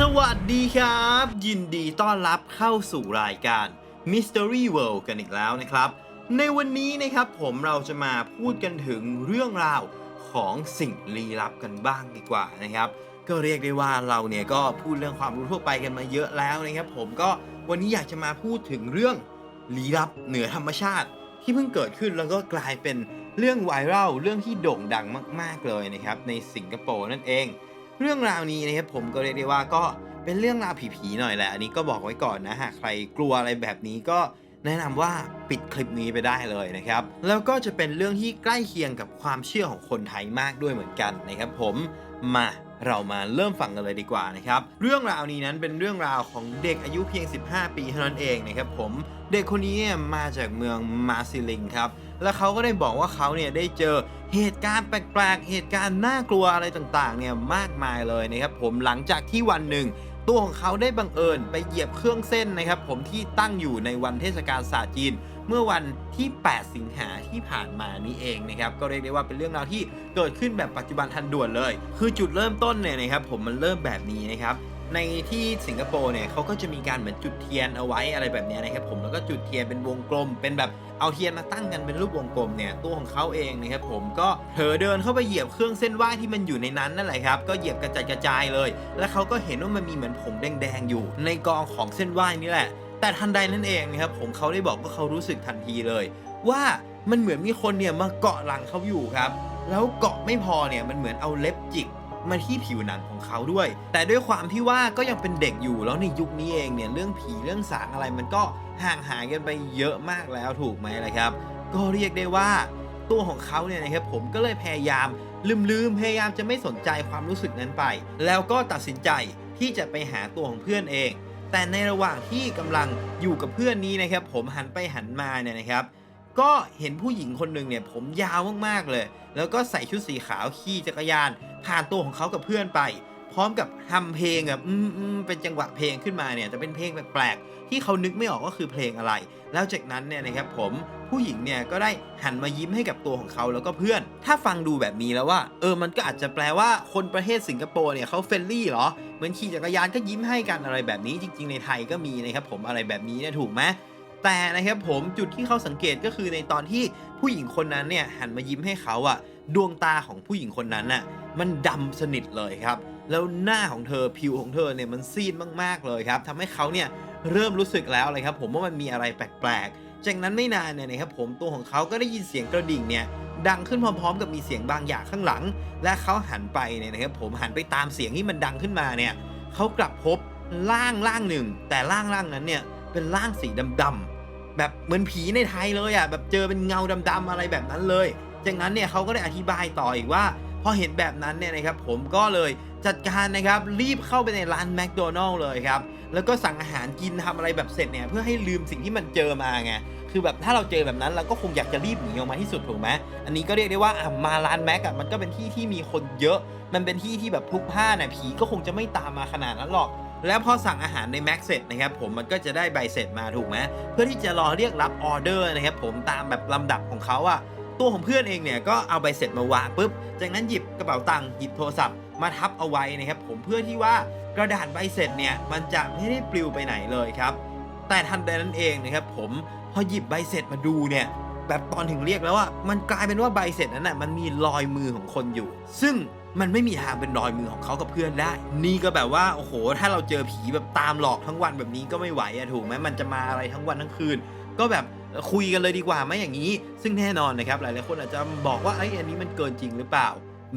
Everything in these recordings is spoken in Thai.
สวัสดีครับ ยินดีต้อนรับเข้าสู่รายการ Mystery World กันอีกแล้วนะครับ ในวันนี้นะครับผมเราจะมาพูดกันถึงเรื่องราวของสิ่งลี้ลับกันบ้างดีกว่านะครับ ก็เรียกได้ว่าเราเนี่ยก็พูดเรื่องความรู้ทั่วไปกันมาเยอะแล้วนะครับ ผมก็วันนี้อยากจะมาพูดถึงเรื่องลี้ลับเหนือธรรมชาติ ที่เพิ่งเกิดขึ้นแล้วก็กลายเป็นเรื่องไวรัลเรื่องที่โด่งดังมาก ๆเลยนะครับในสิงคโปร์นั่นเอง เรื่องราวนี้นะครับผมก็เรียกได้ว่าก็เป็นเรื่องราวผีๆหน่อยแหละ อันนี้ก็บอกไว้ก่อนนะหากใครกลัวอะไรแบบนี้ก็แนะนำว่าปิดคลิปนี้ไปได้เลยนะครับ แล้วก็จะเป็นเรื่องที่ใกล้เคียงกับความเชื่อของคนไทยมากด้วยเหมือนกันนะครับผมมาเรามาเริ่มฟังกันเลยดีกว่านะครับ เรื่องราวนี้นั้นเป็นเรื่องราวของเด็กอายุเพียง 15 ปีเท่านั้นเองนะครับผม เด็กคนนี้มาจากเมืองมาซิลิงครับ แล้วเขาก็ได้บอกว่าเขาเนี่ยได้เจอเหตุการณ์แปลกๆ เหตุการณ์น่ากลัวอะไรต่างๆเนี่ยมากมายเลยนะครับผมหลังจากที่วันหนึ่งตัวของเขาได้บังเอิญไปเหยียบเครื่องเส้นนะครับ ผมที่ตั้งอยู่ในวันเทศกาลศาสตร์จีน เมื่อวันที่ 8 สิงหาที่ผ่านมานี้เองนะครับ ก็เรียกได้ว่าเป็นเรื่องราวที่เกิดขึ้นแบบปัจจุบันทันด่วนเลย คือจุดเริ่มต้นเนี่ยนะครับ ผมมันเริ่มแบบนี้นะครับ ในที่สิงคโปร์เนี่ยเขาก็จะมีการเหมือนจุดเทียนเอาไว้อะไรแบบนี้นะครับผมแล้วก็จุดเทียนเป็นวงกลม เป็นแบบเอาเทียนมาตั้งกันเป็นรูปวงกลมเนี่ยตัวของเขาเองนะครับผมก็เผลอเดินเข้าไปเหยียบเครื่องเส้นไหว้ที่มันอยู่ในนั้นนั่นแหละครับก็เหยียบกระจายกระจายเลย แล้วเขาก็เห็นว่ามันมีเหมือนผงแดงๆอยู่ ในกองของเส้นไหว้นี่แหละ แต่ทันใดนั่นเองนะครับผมเขาได้บอกว่าเขารู้สึกทันทีเลย ว่ามันเหมือนมีคนเนี่ยมาเกาะหลังเขาอยู่ครับแล้วเกาะไม่พอเนี่ยมันเหมือนเอาเล็บจิก มาที่ผิวหนังของเขาด้วย แต่ด้วยความที่ว่าก็ยังเป็นเด็กอยู่แล้วในยุคนี้เองเนี่ยเรื่องผีเรื่องสางอะไรมันก็ห่างหายกันไปเยอะมากแล้วถูกไหมล่ะครับ ก็เรียกได้ว่าตัวของเขาเนี่ยนะครับผมก็เลยพยายามลืมๆพยายามจะไม่สนใจความรู้สึกนั้นไป แล้วก็ตัดสินใจที่จะไปหาตัวของเพื่อนเอง แต่ในระหว่างที่กำลังอยู่กับเพื่อนนี้นะครับผมหันไปหันมาเนี่ยนะครับ ก็เห็นผู้หญิงคนหนึ่งเนี่ย ผมยาวมากๆเลย แล้วก็ใส่ชุดสีขาวขี่จักรยาน ผ่านตัวของเขากับเพื่อนไป พร้อมกับทำเพลงแบบอืมอืมเป็นจังหวะเพลงขึ้นมาเนี่ยจะเป็นเพลงแปลกๆที่เขานึกไม่ออกว่าคือเพลงอะไร แล้วจากนั้นเนี่ยนะครับผมผู้หญิงเนี่ยก็ได้หันมายิ้มให้กับตัวของเขาแล้วก็เพื่อน ถ้าฟังดูแบบนี้แล้วว่า เออมันก็อาจจะแปลว่าคนประเทศสิงคโปร์เนี่ยเขาเฟรนลี่เหรอเหมือนขี่จักรยานก็ยิ้มให้กันอะไรแบบนี้จริง ๆ ในไทยก็มีนะครับผมอะไรแบบนี้เนี่ยถูกไหม แต่นะครับผมจุดที่เขาสังเกตก็คือในตอนที่ผู้หญิงคนนั้นเนี่ยหันมายิ้มให้เขาอะดวงตาของผู้หญิงคนนั้นน่ะมันดำสนิทเลยครับ แล้วหน้าของเธอผิวของเธอเนี่ยมันซีดมากๆเลยครับทำให้เขาเนี่ยเริ่มรู้สึกแล้วเลยครับ ผมว่ามันมีอะไรแปลกๆ จากนั้นไม่นานเนี่ยนะครับผมตัวของเขาก็ได้ยินเสียงกระดิ่งเนี่ยดังขึ้นพร้อมๆ กับมีเสียงบางอย่างข้างหลัง และเขาหันไปเนี่ยนะครับผมหันไปตามเสียงที่มันดังขึ้นมาเนี่ยเขากลับพบร่างร่างหนึ่ง แต่ร่างร่างนั้นเนี่ยเป็นร่างสีดำๆ แบบเหมือนผีในไทยเลยอะแบบเจอเป็นเงาดำๆอะไรแบบนั้นเลย จากนั้นเนี่ยเขาก็ได้อธิบายต่ออีกว่าพอเห็นแบบนั้นเนี่ยนะครับผมก็เลยจัดการนะครับรีบเข้าไปในร้านแมคโดนัลล์เลยครับ แล้วก็สั่งอาหารกินทำอะไรแบบเสร็จเนี่ยเพื่อให้ลืมสิ่งที่มันเจอมาไงคือแบบถ้าเราเจอแบบนั้นเราก็คงอยากจะรีบหนีออกมาที่สุดถูกไหมอันนี้ก็เรียกได้ว่ามาร้านแม็กอะมันก็เป็นที่ที่มีคนเยอะ มันเป็นที่ที่แบบพลุกพล่านน่ะผีก็คงจะไม่ตามมาขนาดนั้นหรอก แล้วพอสั่งอาหารในแม็กเสร็จนะครับผมมันก็จะได้ใบเสร็จมาถูกไหมเพื่อที่จะรอเรียกรับออเดอร์นะครับผมตามแบบลำดับของเขาอะตัวของเพื่อนเองเนี่ยก็เอาใบเสร็จมาวางปุ๊บ จากนั้นหยิบกระเป๋าตังค์หยิบโทรศัพท์มาทับเอาไว้นะครับผมเพื่อที่ว่ากระดาษใบเสร็จเนี่ยมันจะไม่ได้ปลิวไปไหนเลยครับแต่ทันใดนั้นเองนะครับผมพอหยิบใบเสร็จมาดูเนี่ย แบบตอนถึงเรียกแล้วว่ามันกลายเป็นว่าใบเสร็จนั้นน่ะมันมีรอยมือของคนอยู่ ซึ่งมันไม่มีทางเป็นรอยมือของเขากับเพื่อนได้ นี่ก็แบบว่าโอ้โห ถ้าเราเจอผีแบบตามหลอกทั้งวันแบบนี้ก็ไม่ไหวอะถูกไหมมันจะมาอะไรทั้งวันทั้งคืน ก็แบบคุยกันเลยดีกว่าไหมอย่างนี้ ซึ่งแน่นอนนะครับหลายๆคนอาจจะบอกว่าไอ้อันนี้มันเกินจริงหรือเปล่า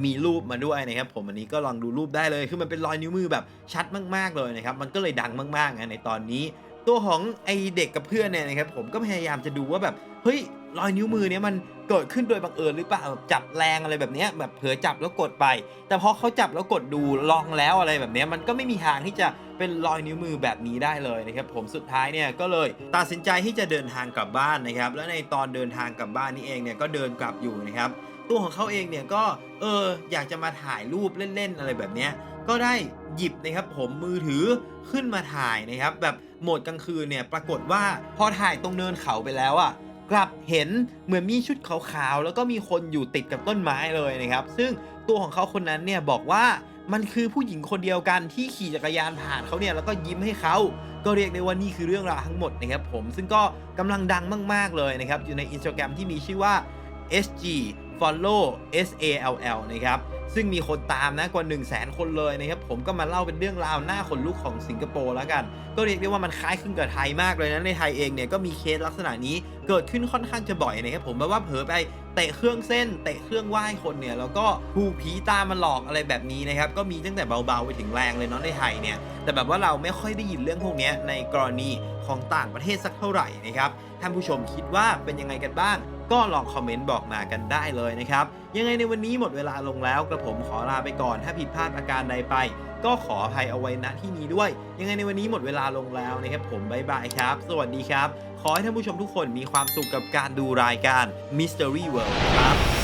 มีรูปมาด้วยนะครับผมอันนี้ก็ลองดูรูปได้เลยคือมันเป็นรอยนิ้วมือแบบชัดมากๆเลยนะครับมันก็เลยดังมากๆนะในตอนนี้ ตัวของไอเด็กกับเพื่อนเนี่ยนะครับผมก็พยายามจะดูว่าแบบเฮ้ย รอยนิ้วมือเนี่ยมันเกิดขึ้นโดยบังเอิญหรือเปล่าแบบจับแรงอะไรแบบเนี้ยแบบเผลอจับแล้วกดไป แต่พอเขาจับแล้วกดดูลองแล้วอะไรแบบเนี้ยมันก็ไม่มีทางที่จะเป็นรอยนิ้วมือแบบนี้ได้เลยนะครับผมสุดท้ายเนี่ยก็เลยตัดสินใจที่จะเดินทางกลับบ้านนะครับแล้วในตอนเดินทางกลับบ้านนี่เองเนี่ยก็เดินกลับอยู่นะครับตัวของเขาเองเนี่ยก็เอออยากจะมาถ่ายรูปเล่นๆอะไรแบบเนี้ยก็ได้หยิบนะครับผมมือถือขึ้นมาถ่ายนะครับแบบโหมดกลางคืนเนี่ยปรากฏว่าพอถ่ายตรงเนินเขาไปแล้วอะ กลับเห็นเหมือนมีชุดขาวๆ แล้วก็มีคนอยู่ติดกับต้นไม้เลยนะครับ ซึ่งตัวของเขาคนนั้นเนี่ยบอกว่ามันคือผู้หญิงคนเดียวกันที่ขี่จักรยานผ่านเขาเนี่ยแล้วก็ยิ้มให้เขา ก็เรียกได้ว่านี่คือเรื่องราวทั้งหมดนะครับผม ซึ่งก็กำลังดังมาก ๆ เลยนะครับ อยู่ใน Instagram ที่มีชื่อว่า SG follow S A L L นะครับ ซึ่งมีคนตามนะกว่า 1 0 0 0 0แสนคนเลยนะครับ ผมก็มาเล่าเป็นเรื่องราวหน้าขนลุกของสิงคโปร์แล้วกัน ก็เรียกได้ว่ามันคล้ายคลึงกับไทยมากเลยนะ ในไทยเองเนี่ยก็มีเคสลักษณะนี้เกิดขึ้นค่อนข้างจะบ่อยนะครับผมแบบว่าเผลอไปเตะเครื่องเส้นเตะเครื่องไหว้คนเนี่ยแล้วก็ถูกผีตามมาหลอกอะไรแบบนี้นะครับก็มีตั้งแต่เบาๆไปถึงแรงเลยเนาะในไทยเนี่ยแต่แบบว่าเราไม่ค่อยได้ยินเรื่องพวกนี้ในกรณีของต่างประเทศสักเท่าไหร่นะครับท่านผู้ชมคิดว่าเป็นยังไงกันบ้าง ก็ลองคอมเมนต์บอกมากันได้เลยนะครับ ยังไงในวันนี้หมดเวลาลงแล้วกระผมขอลาไปก่อน ถ้าผิดพลาดอาการใดไป ก็ขออภัยเอาไว้ณที่นี้ด้วย ยังไงในวันนี้หมดเวลาลงแล้วนะครับผมบายบายครับ สวัสดีครับ ขอให้ท่านผู้ชมทุกคนมีความสุขกับการดูรายการ Mystery World ครับ